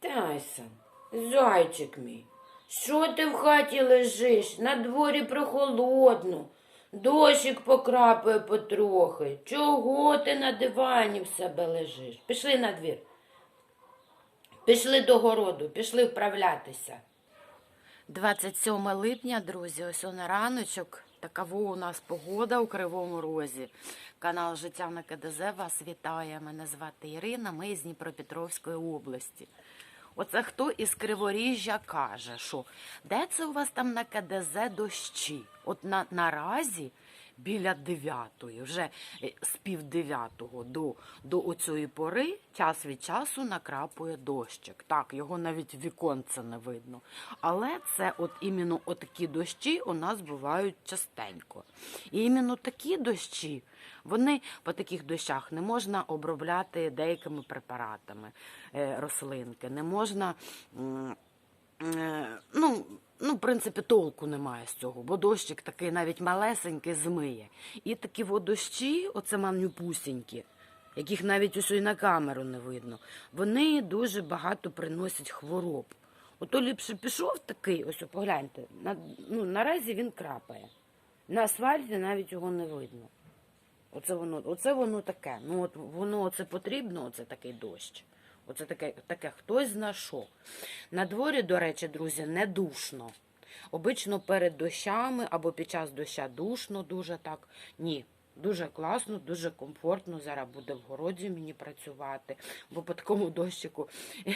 Тайсон, зайчик мій, що ти в хаті лежиш? На дворі прохолодно. Дощик покрапає потрохи. Чого ти на дивані в себе лежиш? Пішли на двір. Пішли до городу, пішли вправлятися. 27 липня, друзі, ось он раночок. Такава у нас погода у Кривому Розі. Канал Життя на КДЗ вас вітає. Мене звати Ірина. Ми з Дніпропетровської області. Оце хто із Криворіжжя каже, що де це у вас там на КДЗ дощі? От на, наразі біля дев'ятої, вже е, з пів дев'ятого до, до оцієї пори час від часу накрапує дощик. Так, його навіть віконце не видно. Але це от іменно отакі дощі у нас бувають частенько. І іменно такі дощі, вони по таких дощах не можна обробляти деякими препаратами е, рослинки, не можна. Е, Ну, ну, в принципі, толку немає з цього, бо дощик такий навіть малесенький змиє. І такі от дощі, оце манюпусінькі, яких навіть ось і на камеру не видно, вони дуже багато приносять хвороб. Ото ліпше пішов такий, ось погляньте, на, ну, наразі він крапає. На асфальті навіть його не видно. Оце воно, оце воно таке. Ну, от воно оце потрібно, оце такий дощ. Оце таке, таке хтось знайшов. На дворі, до речі, друзі, не душно. Обично перед дощами або під час доща душно, дуже так. Ні. Дуже класно, дуже комфортно. Зараз буде в городі мені працювати, бо по такому дощику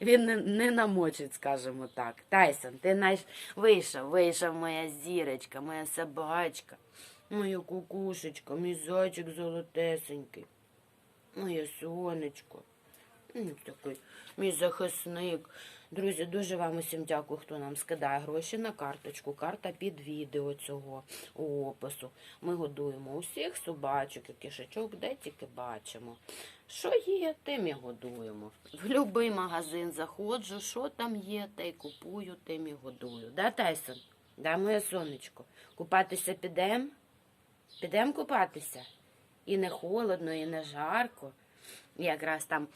він не, не намочить, скажімо так. Тайсон, ти наш вийшов, вийшов моя зірочка, моя собачка, моя кукушечка, мій зайчик золотесенький, моє сонечко. Такий мій захисник. Друзі, дуже вам усім дякую, хто нам скидає гроші на карточку. Карта під відео цього опису. Ми годуємо усіх собачок і кишечок, де тільки бачимо. Що є, тим і годуємо. В будь-який магазин заходжу, що там є, те й купую, тим і годую. Да, Тайсон? Да, моє сонечко. Купатися підем? Підем купатися? І не холодно, і не жарко. Якраз там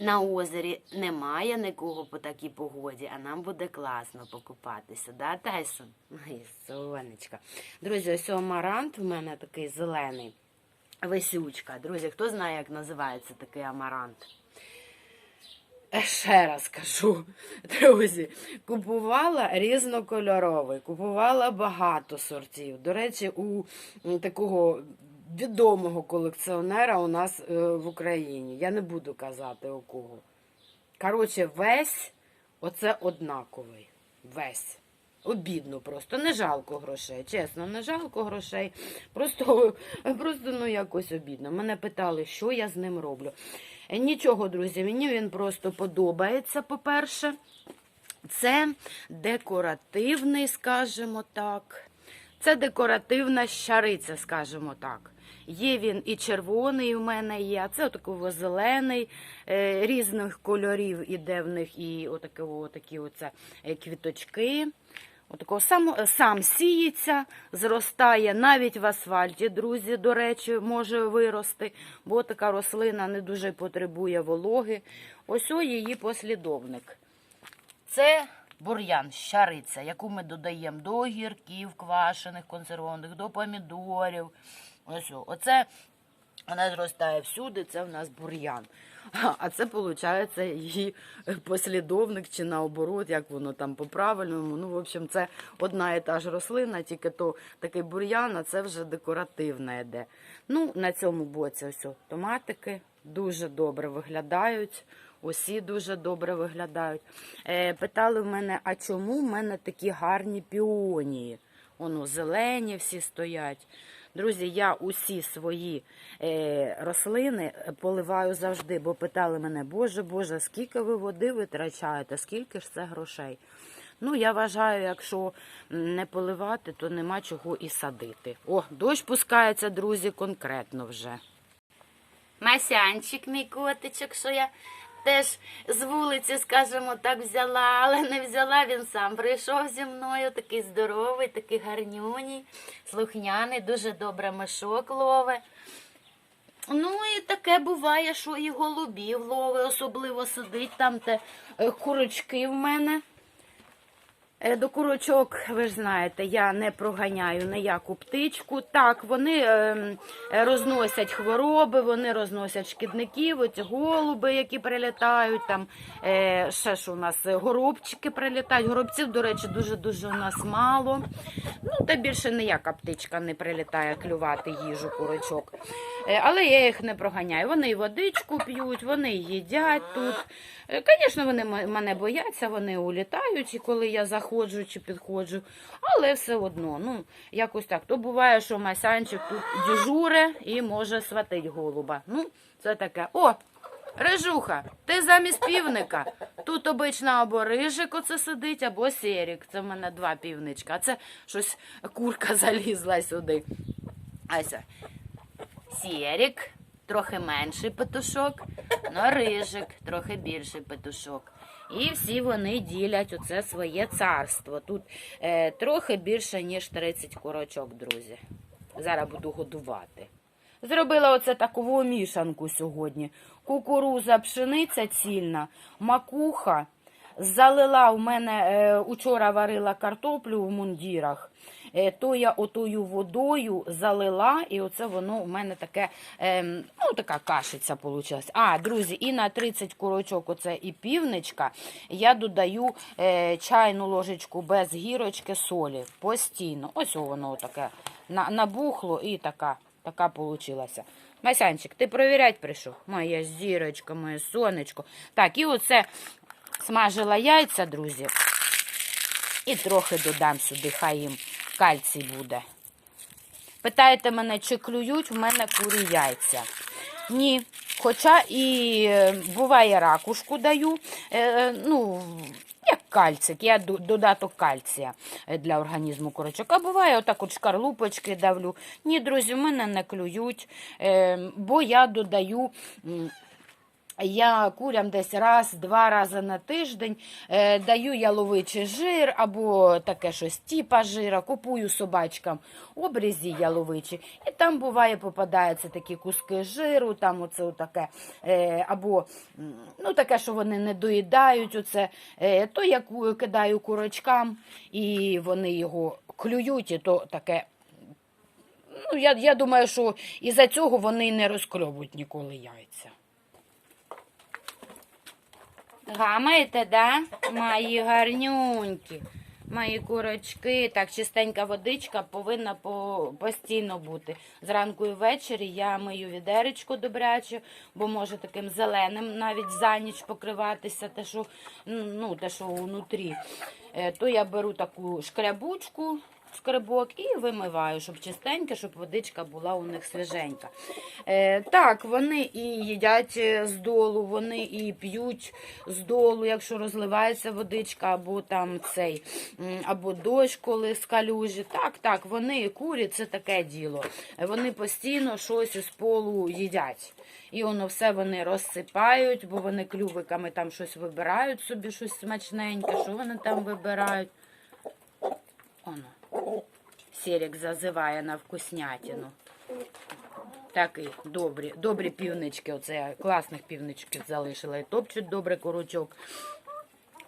на озері немає нікого по такій погоді, а нам буде класно покупатися, да, Тайсон? Ой, сонечка. Друзі, ось амарант в мене такий зелений. Висючка. Друзі, хто знає, як називається такий амарант? Е, Ще раз кажу, друзі, купувала різнокольоровий, купувала багато сортів. До речі, у такого відомого колекціонера у нас е, в Україні. Я не буду казати у кого. Коротше, весь оце однаковий. Весь. Обідно просто, не жалко грошей. Чесно, не жалко грошей. Просто, просто ну якось обідно. Мене питали, що я з ним роблю. Е, Нічого, друзі, мені він просто подобається, по-перше. Це декоративний, скажімо так. Це декоративна щариця, скажімо так. Є він і червоний у мене є, а це отакий зелений, е, різних кольорів іде в них і отакі, отакі оце е, квіточки. Отакого сам, сам сіється, зростає навіть в асфальті, друзі, до речі, може вирости, бо така рослина не дуже потребує вологи. Ось о її послідовник. Це бур'ян, щариця, яку ми додаємо до огірків квашених, консервованих, до помідорів. Ось. Оце вона зростає всюди, це в нас бур'ян. А це, виходить, її послідовник чи наоборот, як воно там по-правильному. Ну, в общем, це одна і та ж рослина, тільки то такий бур'ян, а це вже декоративна йде. Ну, на цьому боці ось томатики дуже добре виглядають. Усі дуже добре виглядають. Е, питали в мене, а чому в мене такі гарні піонії? Воно зелені всі стоять. Друзі, я усі свої е, рослини поливаю завжди, бо питали мене, Боже, Боже, скільки ви води витрачаєте, скільки ж це грошей? Ну, я вважаю, якщо не поливати, то нема чого і садити. О, дощ пускається, друзі, конкретно вже. Масянчик, мій котичок, що я теж з вулиці, скажімо так, взяла, але не взяла, він сам прийшов зі мною, такий здоровий, такий гарнюній, слухняний, дуже добре мишок лове. Ну і таке буває, що і голубів лови, особливо сидить там, де е, курочки в мене. Е, До курочок, ви ж знаєте, я не проганяю ніяку птичку. Так, вони ем, розносять хвороби, вони розносять шкідників, оці голуби, які прилітають. Там е, ще ж у нас горобчики прилітають. Горобців, до речі, дуже-дуже у нас мало. Ну, та більше ніяка птичка не прилітає клювати їжу курочок. Е, Але я їх не проганяю. Вони водичку п'ють, вони їдять тут. Звісно, вони мене бояться, вони улітають, і коли я заходжу чи підходжу, але все одно, ну, якось так. То буває, що Масянчик тут дежуре і може сватить голуба. Ну, це таке. О! Рижуха, ти замість півника. Тут обично або рижик оце сидить, або серік. Це в мене два півничка. А це щось курка залізла сюди. Ася. Сірік, трохи менший петушок, но рижик, трохи більший петушок. І всі вони ділять оце своє царство. Тут е, трохи більше, ніж 30 курочок, друзі. Зараз буду годувати. Зробила оце таку мішанку сьогодні. Кукуруза, пшениця цільна, макуха. Залила в мене е, учора варила картоплю в мундірах. Е, то я отою водою залила, і оце воно у мене таке, е, ну така кашиця вийшла. А, друзі, і на 30 курочок, оце і півничка, я додаю е, чайну ложечку без гірочки солі постійно. Ось воно таке набухло і така, така получилася. Масянчик, ти перевіряти прийшов? Моя зірочка, моє сонечко. Так, і оце смажила яйця, друзі. І трохи додам сюди, хай їм кальцій буде. Питаєте мене, чи клюють в мене курі яйця? Ні. Хоча і е, буває ракушку даю, е, ну, як кальцик, я додаток кальція е, для організму курочок. А буває отак от шкарлупочки давлю. Ні, друзі, в мене не клюють, е, бо я додаю. Я курям десь раз-два рази на тиждень е, даю яловичий жир або таке щось типа жира, купую собачкам обрізі яловичі. І там буває попадаються такі куски жиру, там оце таке, е, або ну, таке, що вони не доїдають. Оце, е, то я кидаю курочкам, і вони його клюють, і то таке. Ну, я, я думаю, що із-за цього вони не розкльовують ніколи яйця. Гамаєте, да? Мої гарнюнькі, мої курочки. Так, чистенька водичка повинна по, постійно бути. Зранку і ввечері я мию відеречко добряче, бо може таким зеленим навіть за ніч покриватися, те, що, ну, те, що внутрі. Е, То я беру таку шкрябучку, скребок і вимиваю, щоб чистеньке, щоб водичка була у них свіженька. Е, так, вони і їдять е, з долу, вони і п'ють з долу, якщо розливається водичка, або там цей, або дощ, коли з калюжі. Так, так, вони і курі, це таке діло. Вони постійно щось із полу їдять. І воно все вони розсипають, бо вони клювиками там щось вибирають собі, щось смачненьке. Що вони там вибирають? Оно. Сірік зазиває на вкуснятину. Такий добрі, добрі півнички. Оце я класних півничків залишила. І топчуть добре курочок.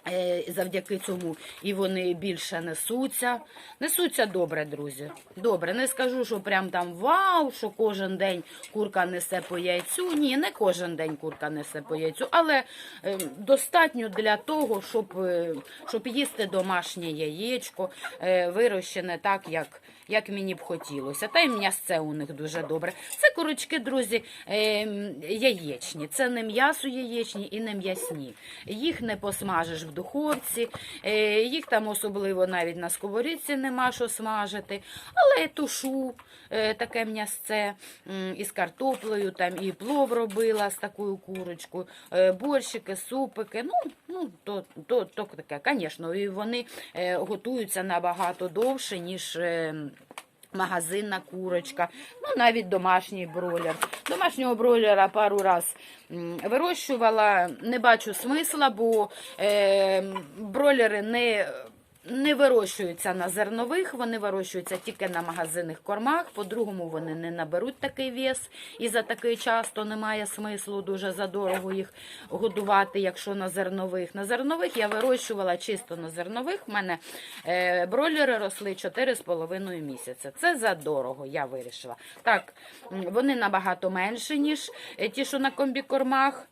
Е, Завдяки цьому і вони більше несуться. Несуться добре, друзі. Добре, не скажу, що прям там вау, що кожен день курка несе по яйцю. Ні, не кожен день курка несе по яйцю, але е, достатньо для того, щоб, е, щоб їсти домашнє яєчко, е, вирощене так, як, як мені б хотілося. Та й м'ясце у них дуже добре. Це курочки, друзі, е, яєчні. Це не м'ясо яєчні і не м'ясні. Їх не посмажиш в духовці, е, їх там особливо навіть на сковорідці нема що смажити. Але тушу е, таке м'ясце із картоплею, там і плов робила з такою курочкою, е, борщики, супики. Ну, ну то, то, то таке, звісно, і вони е, готуються набагато довше, ніж. е, Магазинна курочка, ну навіть домашній бройлер. Домашнього бройлера пару раз вирощувала. Не бачу смисла, бо е, бройлери не, не вирощуються на зернових, вони вирощуються тільки на магазинних кормах. По-другому вони не наберуть такий вес, і за такий час то немає смислу дуже задорого їх годувати, якщо на зернових. На зернових я вирощувала чисто на зернових. У мене е, бройлери росли 4,5 місяця. Це задорого, я вирішила. Так, вони набагато менші, ніж е, ті, що на комбікормах.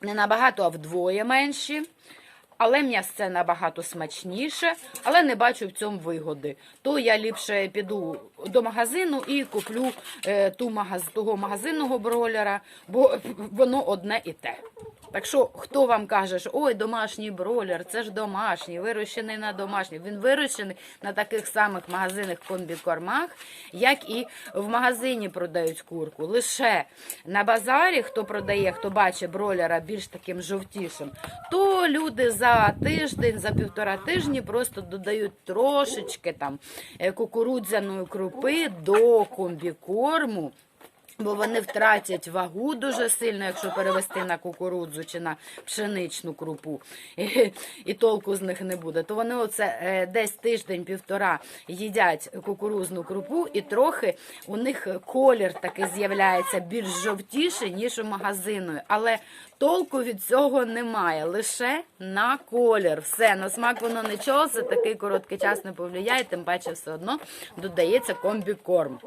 Не набагато, а вдвоє менші. Але м'ясце набагато смачніше, але не бачу в цьому вигоди. То я ліпше піду до магазину і куплю е, ту магаз, того магазинного бройлера, бо воно одне і те. Так що, хто вам каже, що ой, домашній бройлер, це ж домашній, вирощений на домашній. Він вирощений на таких самих магазинних комбікормах, як і в магазині продають курку. Лише на базарі, хто продає, хто бачить бройлера більш таким жовтішим, то люди за тиждень, за півтора тижні просто додають трошечки там е, кукурудзяної крупи до комбікорму. Бо вони втратять вагу дуже сильно, якщо перевести на кукурудзу чи на пшеничну крупу, і, і толку з них не буде. То вони оце е, десь тиждень-півтора їдять кукурузну крупу, і трохи у них колір такий з'являється більш жовтіший, ніж у магазину. Але толку від цього немає, лише на колір. Все, на смак воно нічого, за такий короткий час не повлияє, тим паче все одно додається комбікорм.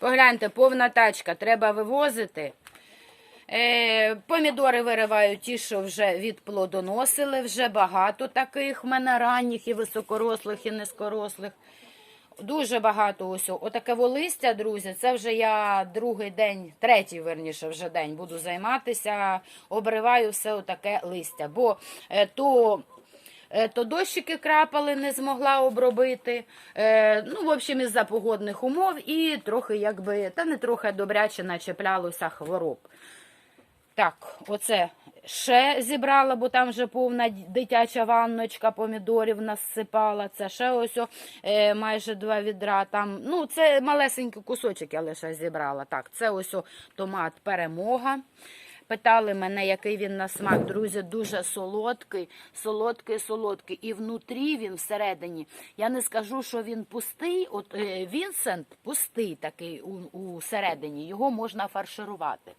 Погляньте, повна тачка, треба вивозити. Е, помідори вириваю ті, що вже відплодоносили, вже багато таких в мене ранніх і високорослих, і низькорослих. Дуже багато ось. Отаке листя, друзі, це вже я другий день, третій, верніше, вже день буду займатися. Обриваю все отаке листя. Бо е, то то дощики крапали, не змогла обробити. Е, ну, в общем, із-за погодних умов і трохи, якби, та не трохи добряче начеплялося хвороб. Так, оце ще зібрала, бо там вже повна дитяча ванночка помідорів насипала. Це ще ось е, майже два відра. Там, ну, це малесенький кусочок я лише зібрала. Так, це ось томат перемога. Питали мене, який він на смак. Друзі, дуже солодкий, солодкий, солодкий. І внутрі він всередині. Я не скажу, що він пустий. От е, Вінсент пустий такий у, у середині. Його можна фарширувати.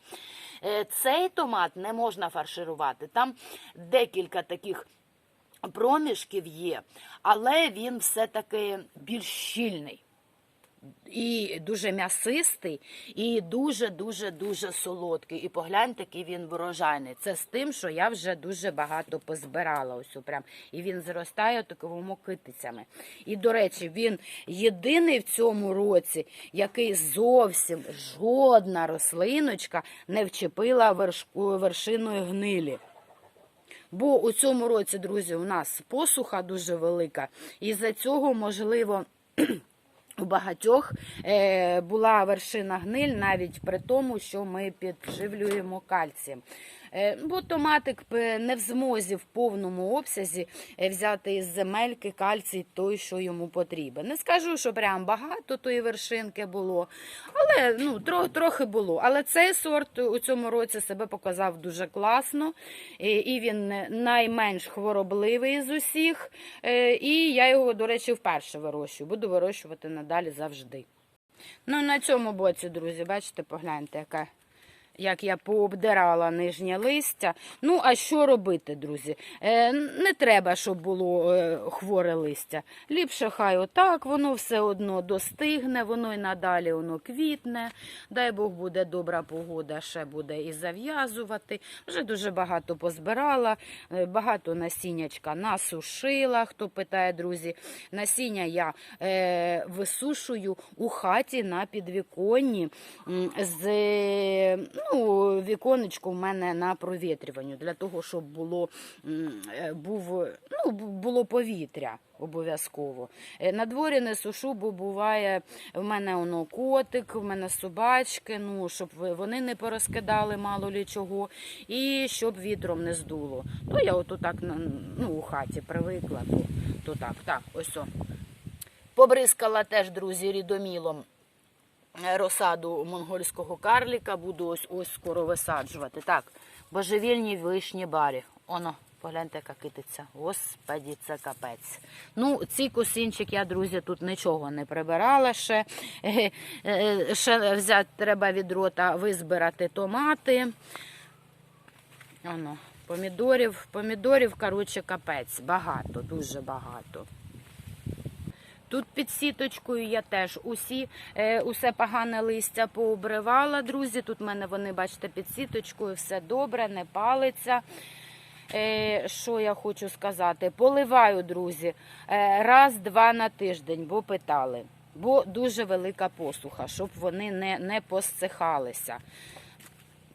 Е, цей томат не можна фарширувати. Там декілька таких. Проміжків є, але він все-таки більш щільний і дуже м'ясистий, і дуже-дуже дуже солодкий. І погляньте, який він врожайний. Це з тим, що я вже дуже багато позбирала. Ось прям. І він зростає таковими китицями. І, до речі, він єдиний в цьому році, який зовсім жодна рослиночка не вчепила вершку, вершиною гнилі. Бо у цьому році, друзі, у нас посуха дуже велика, і за цього можливо. У багатьох е, була вершина гниль навіть при тому, що ми підживлюємо кальцієм. Е, бо томатик не в змозі в повному обсязі е, взяти із земельки кальцій той, що йому потрібен. Не скажу, що прям багато тої вершинки було, але ну, тро, трохи було. Але цей сорт у цьому році себе показав дуже класно, і, і він найменш хворобливий з усіх. Е, І я його, до речі, вперше вирощую. Буду вирощувати надалі завжди. Ну, на цьому боці, друзі, бачите, погляньте, яка як я пообдирала нижнє листя. Ну, а що робити, друзі? Е, не треба, щоб було е, хворе листя. Ліпше хай отак, воно все одно достигне, воно й надалі воно квітне. Дай Бог буде добра погода, ще буде і зав'язувати. Вже дуже багато позбирала, е, багато насіннячка насушила. Хто питає, друзі, насіння я висушую у хаті на підвіконні з ну, віконечко в мене на провітрюванню, для того, щоб було, е, був, ну, було повітря. Обов'язково. Е, На дворі не сушу, бо буває в мене воно котик, в мене собачки, ну, щоб вони не порозкидали мало лі чого, і щоб вітром не здуло. То я ото так ну, у хаті привикла, то, так, так, ось о. Побризкала теж, друзі, рідомілом розсаду монгольського карліка. Буду ось ось скоро висаджувати. Так, божевільні вишні барі. Оно, Погляньте, яка китиця. Господі, це капець. Ну, цей косинчик я, друзі, тут нічого не прибирала ще. Е, е, Ще взяти треба від рота визбирати томати. Оно, помідорів, помідорів, коротше, капець. Багато, дуже багато. Тут під сіточкою я теж усі, е, усе погане листя пообривала, друзі. Тут в мене вони, бачите, під сіточкою, все добре, не палиться. Е, що я хочу сказати? Поливаю, друзі, е, раз-два на тиждень, бо питали. Бо дуже велика посуха, щоб вони не, не посихалися.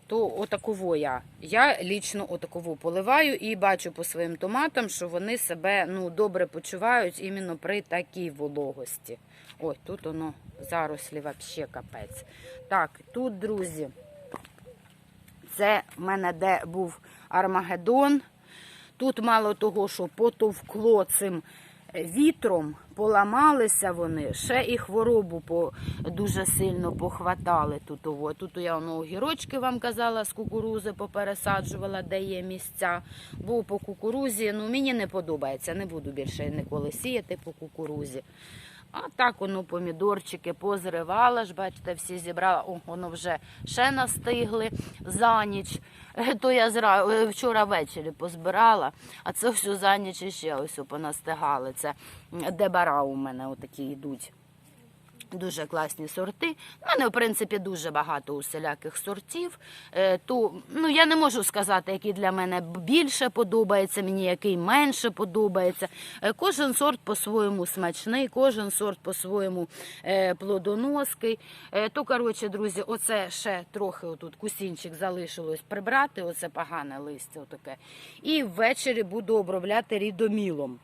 То отаково я. Я лічно отаково поливаю і бачу по своїм томатам, що вони себе ну, добре почувають іменно при такій вологості. Ой, тут воно зарослі взагалі капець. Так, тут, друзі, це в мене де був Армагеддон. Тут мало того, що потовкло цим вітром, поламалися вони, ще і хворобу по, дуже сильно похватали тут. Ово. Тут я воно огірочки вам казала, з кукурузи попересаджувала, де є місця. Бо по кукурузі ну, мені не подобається, не буду більше ніколи сіяти по кукурузі. А так воно помідорчики позривала ж, бачите, всі зібрала. О, воно вже ще настигли за ніч. То я зра... е, вчора ввечері позбирала, а це все за ніч ще ось понастигали. Це дебара у мене отакі йдуть. Дуже класні сорти. У мене, в принципі, дуже багато усіляких сортів. Е, То, ну, я не можу сказати, який для мене більше подобається, мені який менше подобається. Е, Кожен сорт по-своєму смачний, кожен сорт по-своєму е, плодоноский. То, коротше, друзі, оце ще трохи отут кусінчик залишилось прибрати, оце погане листя. Отаке. І ввечері буду обробляти рідомілом.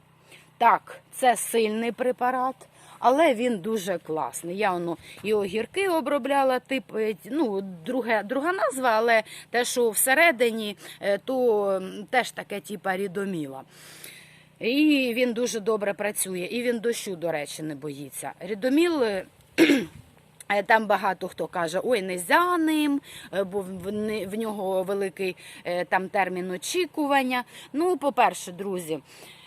Так, це сильний препарат, але він дуже класний. Я воно і огірки обробляла, тип, е, ну, друге, друга назва, але те, що всередині, е, то теж таке типа рідоміла. І він дуже добре працює, і він дощу, до речі, не боїться. Рідоміл. е, Там багато хто каже, ой, не за ним, бо в, нього великий там термін очікування. Ну, по-перше, друзі,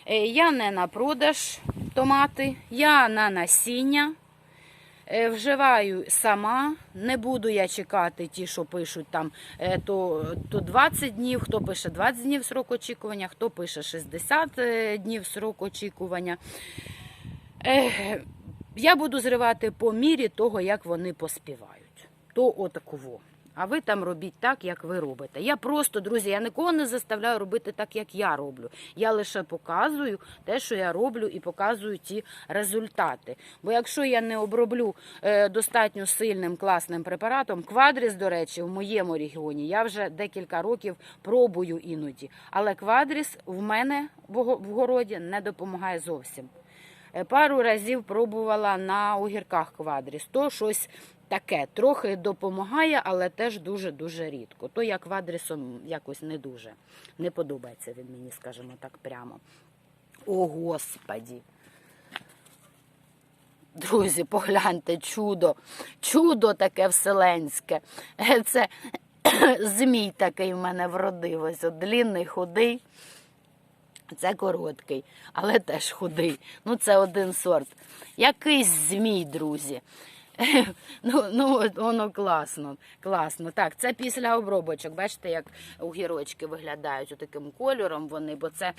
я не на продаж томати, я на насіння. Е, Вживаю сама, не буду я чекати ті, що пишуть там е, то, то 20 днів, хто пише 20 днів срок очікування, хто пише 60 е, днів срок очікування. Е, Я буду зривати по мірі того, як вони поспівають. То отаково. А ви там робіть так, як ви робите. Я просто, друзі, я нікого не заставляю робити так, як я роблю. Я лише показую те, що я роблю, і показую ті результати. Бо якщо я не оброблю е, достатньо сильним класним препаратом, квадріс, до речі, в моєму регіоні я вже декілька років пробую іноді. Але квадріс в мене в городі не допомагає зовсім. Е, Пару разів пробувала на огірках квадріс. То щось таке, трохи допомагає, але теж дуже-дуже рідко. То я квадрісом якось не дуже. Не подобається він мені, скажімо так, прямо. О, Господі! Друзі, погляньте, чудо, чудо таке вселенське. Е, Це змій такий в мене вродив. Длінний, худий. Це короткий, але теж худий. Ну, це один сорт. Якийсь змій, друзі. Ну, ну, воно класно, класно. Так, це після обробочок. Бачите, як огірочки виглядають таким кольором вони, бо це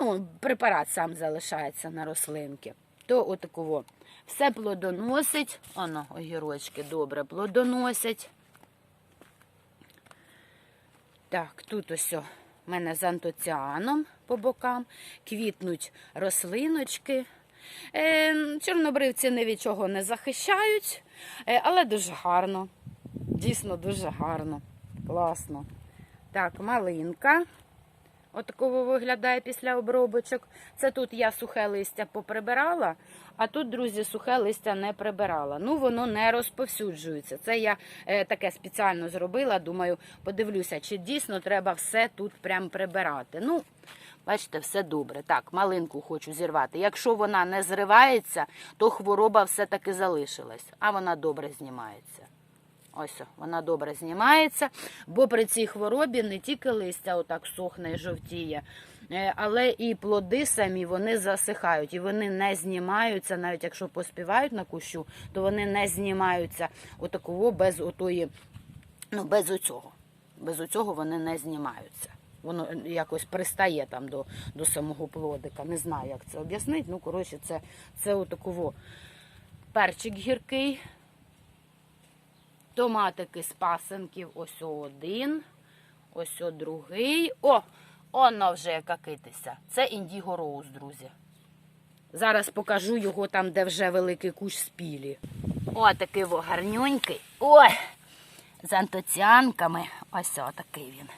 ну, препарат сам залишається на рослинки. То отаково. Все плодоносить. Оно, огірочки добре плодоносять. Так, тут ось в мене з антоціаном по бокам, квітнуть рослиночки. Е, чорнобривці ні від чого не захищають, е, але дуже гарно. Дійсно дуже гарно. Класно. Так, малинка. Отакого виглядає після обробочок. Це тут я сухе листя поприбирала, а тут, друзі, сухе листя не прибирала. Ну, воно не розповсюджується. Це я е, таке спеціально зробила. Думаю, подивлюся, чи дійсно треба все тут прям прибирати. Ну, бачите, все добре. Так, малинку хочу зірвати. Якщо вона не зривається, то хвороба все-таки залишилась, а вона добре знімається. Ось вона добре знімається, бо при цій хворобі не тільки листя отак сохне і жовтіє, е, але і плоди самі вони засихають і вони не знімаються, навіть якщо поспівають на кущу, то вони не знімаються отакого без отої, ну без оцього. Без оцього вони не знімаються. Воно якось пристає там до, до самого плодика. Не знаю, як це об'яснити. Ну, коротше, це, це отакого. Перчик гіркий, томатики з пасенків. Ось один, ось другий. О, воно вже яка китися. Це індіго роуз, друзі. Зараз покажу його там, де вже великий кущ спілі. О, такий во гарнюнький. Ой, з антоціанками. Ось отакий він.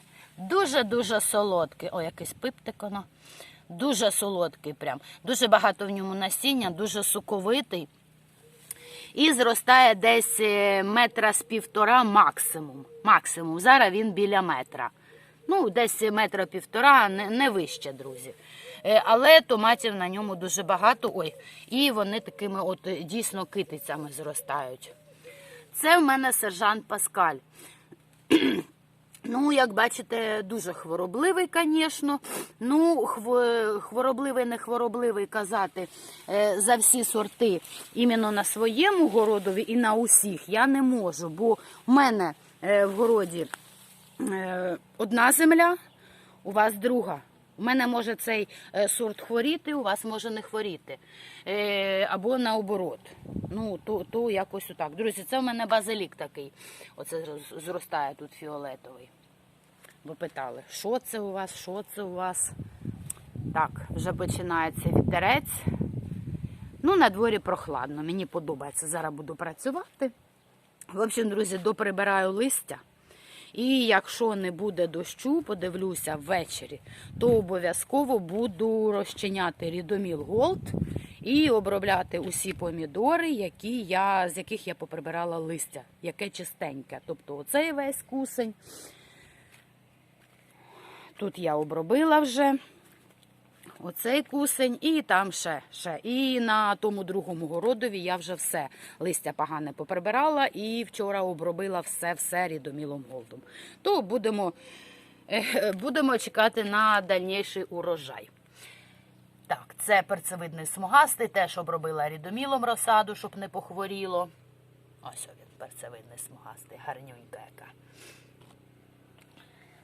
Дуже-дуже солодкий. О, якийсь пиптик воно. Дуже солодкий прям. Дуже багато в ньому насіння, дуже соковитий. І зростає десь е, метра з півтора максимум. Максимум. Зараз він біля метра. Ну, десь метра півтора, не, не вище, друзі. Е, Але томатів на ньому дуже багато. Ой, і вони такими от е, дійсно китицями зростають. Це в мене сержант Паскаль. Ну, як бачите, дуже хворобливий, звісно. Ну, хворобливий, не хворобливий казати е, за всі сорти іменно на своєму городові і на усіх я не можу, бо в мене е, в городі е, одна земля, у вас друга. У мене може цей е, сорт хворіти, у вас може не хворіти. Е, або наоборот. Ну, то, то якось отак. Друзі, це в мене базилік такий. Оце зростає тут фіолетовий. Ви питали, що це у вас, що це у вас? Так, вже починається вітерець. Ну, на дворі прохладно. Мені подобається. Зараз буду працювати. В общем, друзі, доприбираю листя. І якщо не буде дощу, подивлюся ввечері, то обов'язково буду розчиняти рідоміл Голд і обробляти усі помідори, які я, з яких я поприбирала листя, яке чистеньке. Тобто оцей весь кусень. Тут я обробила вже оцей кусень, і там ще, ще. І на тому другому городові я вже все листя погане поприбирала і вчора обробила все-все рідомілом голдом. То будемо, е, будемо чекати на дальніший урожай. Так, це перцевидний смугастий, теж обробила рідомілом розсаду, щоб не похворіло. Ось він, перцевидний смугастий, гарнюнька яка.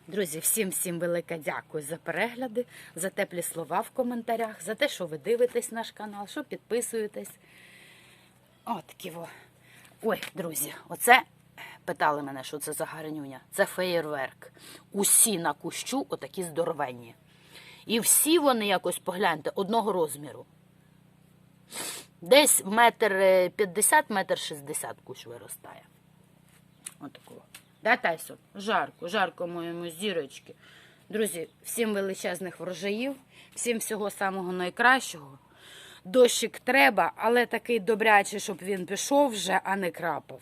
Друзі, всім всім велике дякую за перегляди, за теплі слова в коментарях, за те, що ви дивитесь наш канал, що підписуєтесь. От такі во. Ой, друзі, оце питали мене, що це за гарнюня. Це феєрверк. Усі на кущу отакі здоровенні. І всі вони якось погляньте одного розміру. Десь метр е, п'ятдесят, метр шістдесят кущ виростає. Отакого. Да, Тайсон? Жарко, жарко моєму зірочки. Друзі, всім величезних врожаїв, всім всього самого найкращого. Дощик треба, але такий добрячий, щоб він пішов вже, а не крапав.